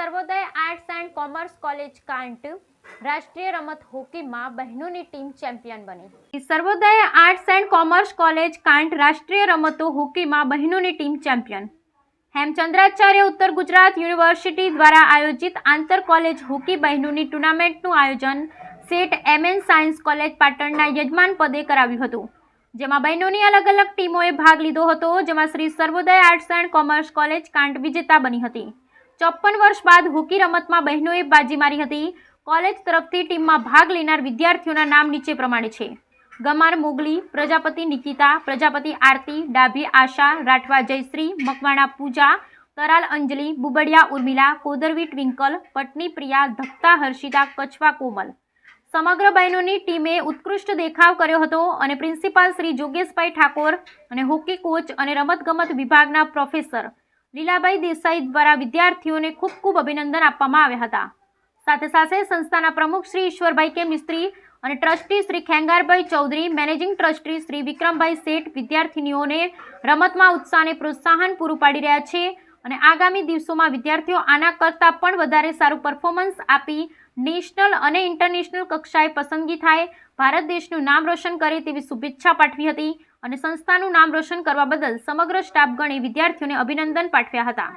Sarvodaya arts and commerce college Kant રાષ્ટ્રીય રમત હોકીમાં બહેનોની ટીમ ચેમ્પિયન બની. Sarvodaya arts and commerce college Kant રાષ્ટ્રીય રમતો હોકીમાં બહેનોની ટીમ ચેમ્પિયન. હેમચંદ્રાચાર્ય ઉત્તર ગુજરાત યુનિવર્સિટી દ્વારા આયોજિત આંતર કોલેજ હોકી બહેનોની ટુર્નામેન્ટનું આયોજન સેટ એમએન સાયન્સ કોલેજ પાટણના યજમાન પદે કરાવ્યું હતું. જેમાં બહેનોની અલગ અલગ ટીમોએ ભાગ લીધો હતો, જેમાં Shri Sarvodaya arts and commerce college Kant વિજેતા બની હતી. ચોપ્પન વર્ષ બાદ હોકી રમતમાં બહેનોએ બાજી મારી હતી. કોલેજ તરફથી ટીમમાં ભાગ લેનાર વિદ્યાર્થીઓના નામ નીચે પ્રમાણે છે. ગમાર મોગલી, પ્રજાપતિ નિકિતા, પ્રજાપતિ આરતી, ડાભી આશા, રાઠવા જયશ્રી, મકવાણા પૂજા, તરાલ અંજલિ, બુબડિયા ઉર્મિલા, કોદરવી ટ્વિંકલ પટની પ્રિયા, ધક્તા હર્ષિતા કચવા કોમલ. સમગ્ર બહેનોની ટીમે ઉત્કૃષ્ટ દેખાવ કર્યો હતો અને પ્રિન્સિપાલ શ્રી જોગેશભાઈ ઠાકોર અને હોકી કોચ અને રમતગમત વિભાગના પ્રોફેસર લીલાભાઈ દેસાઈ દ્વારા વિદ્યાર્થીઓને ખૂબ ખૂબ અભિનંદન આપવામાં આવ્યા હતા. સાથે સાથે સંસ્થાના પ્રમુખ શ્રી ઈશ્વરભાઈ કે મિસ્ત્રી અને trustee Shri Khengarbhai Chaudhari, managing trustee Shri Vikrambhai Sheth વિદ્યાર્થીનીઓને રમતમાં ઉત્સાહને પ્રોત્સાહન પૂરું પાડી રહ્યા છે અને આગામી દિવસોમાં વિદ્યાર્થીઓ આના કરતાં પણ વધારે સારું પરફોર્મન્સ આપી નેશનલ અને ઇન્ટરનેશનલ કક્ષાએ પસંદગી થાય, ભારત દેશનું નામ રોશન કરે તેવી શુભેચ્છા પાઠવી હતી. અને સંસ્થાનું નામ રોશન કરવા બદલ સમગ્ર સ્ટાફગણે વિદ્યાર્થીઓને અભિનંદન પાઠવ્યા હતા.